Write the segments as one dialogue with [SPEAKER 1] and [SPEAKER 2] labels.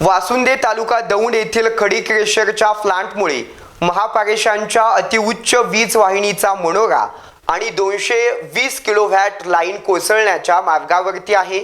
[SPEAKER 1] वासुंदे तालुका दौंड येथील खडीक्रेशरच्या प्लांटमुळे महापारेशांच्या अतिउच्च वीज वाहिनीचा मनोरा आणि दोनशे वीस किलो व्हॅट लाईन कोसळण्याच्या मार्गावरती आहे.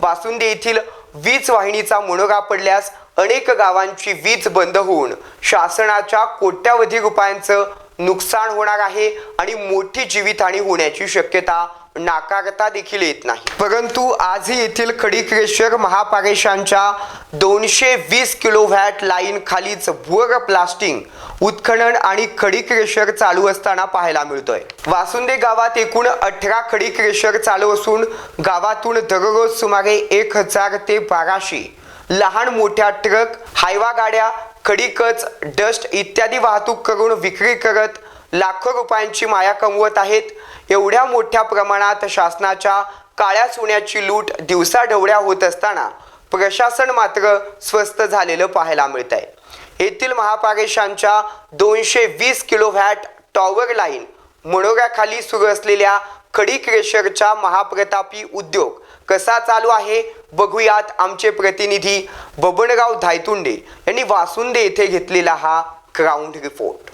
[SPEAKER 1] वासुंदे येथील वीज वाहिनीचा मनोरा पडल्यास अनेक गावांची वीज बंद होऊन शासनाच्या कोट्यावधी रुपयांचं नुकसान होणार आहे आणि मोठी जीवितहानी होण्याची शक्यता नाकारता देखील येत नाही. परंतु आजही येथील खडी क्रेशर महापारेशांच्या दोनशे वीस किलो व्हॅट लाईन खालीच भुअर प्लास्टिंग उत्खनन आणि खडी क्रेशर चालू असताना पाहायला मिळतोय. वासुंदे गावात एकूण अठरा खडी क्रेशर चालू असून गावातून दररोज सुमारे एक हजार ते बाराशे लहान मोठ्या ट्रक हायवा गाड्या खडीकच डस्ट इत्यादी वाहतूक करून विक्री करत लाखो रुपयांची माया कमवत आहेत. एवढ्या मोठ्या प्रमाणात शासनाच्या काळ्या सोन्याची लूट दिवसाढवळ्या होत असताना प्रशासन मात्र स्वस्त झालेलं पाहायला मिळत आहे येथील महापारेशांच्या दोनशे वीस किलो व्हॅट टॉवर लाईन मनोऱ्याखाली सुरू असलेल्या खडी क्रेशरच्या महाप्रतापी उद्योग कसा चालू आहे? बघूयात आमचे प्रतिनिधी बबनराव धायतुंडे यांनी वासुंदे येथे घेतलेला हा ग्राउंड रिपोर्ट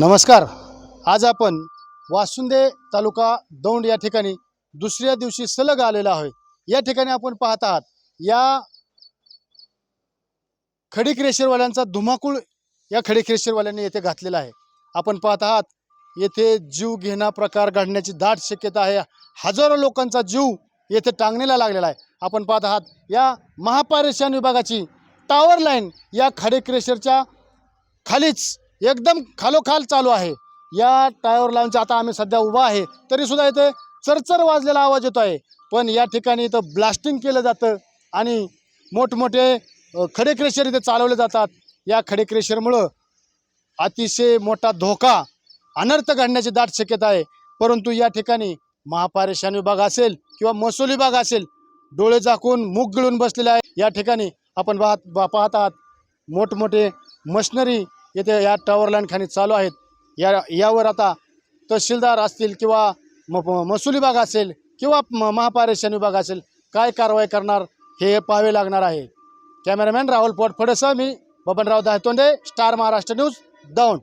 [SPEAKER 2] नमस्कार. आज आपण वासुंदे तालुका दौंड या ठिकाणी दुसऱ्या दिवशी सलग आलेला आहे. या ठिकाणी आपण पाहत आहात या खडी क्रेशरवाल्यांचा धुमाकूळ या खडी क्रेशरवाल्यांनी येथे घातलेला आहे. आपण पाहत आहात येथे जीव घेणा प्रकार घडण्याची दाट शक्यता आहे. हजारो लोकांचा जीव येथे टांगणीला लागलेला आहे. आपण पाहत आहात या महापारेषण विभागाची टावर लाईन या खडे क्रेशरच्या खालीच एकदम खालोखाल चालू आहे. या टायर लाईनचा आता आम्ही सध्या उभा आहे. तरीसुद्धा इथे चरचर वाजलेला आवाज येतो आहे. पण या ठिकाणी इथं ब्लास्टिंग केलं जातं आणि मोठमोठे खडे क्रेशर इथे चालवले जातात. या खडे क्रेशरमुळं अतिशय मोठा धोका अनर्थ घडण्याची दाट शक्यता आहे. परंतु या ठिकाणी महापारेषण विभाग असेल किंवा महसूल विभाग असेल डोळे झाकून मूग गिळून बसलेले आहे. या ठिकाणी आपण पाहत बा- पाहत आहात मोठमोठे मशनरी येथे या टॉवर लाईन चालू आहेत. या यावर आता तहसीलदार असतील किंवा म महसूल विभाग असेल किंवा म- महापारेषण विभाग असेल काय कारवाई करणार हे पाहावे लागणार आहे. कॅमेरामॅन राहुल पोटफडेसह मी बबनराव दाहतोंडे स्टार महाराष्ट्र न्यूज दौंड.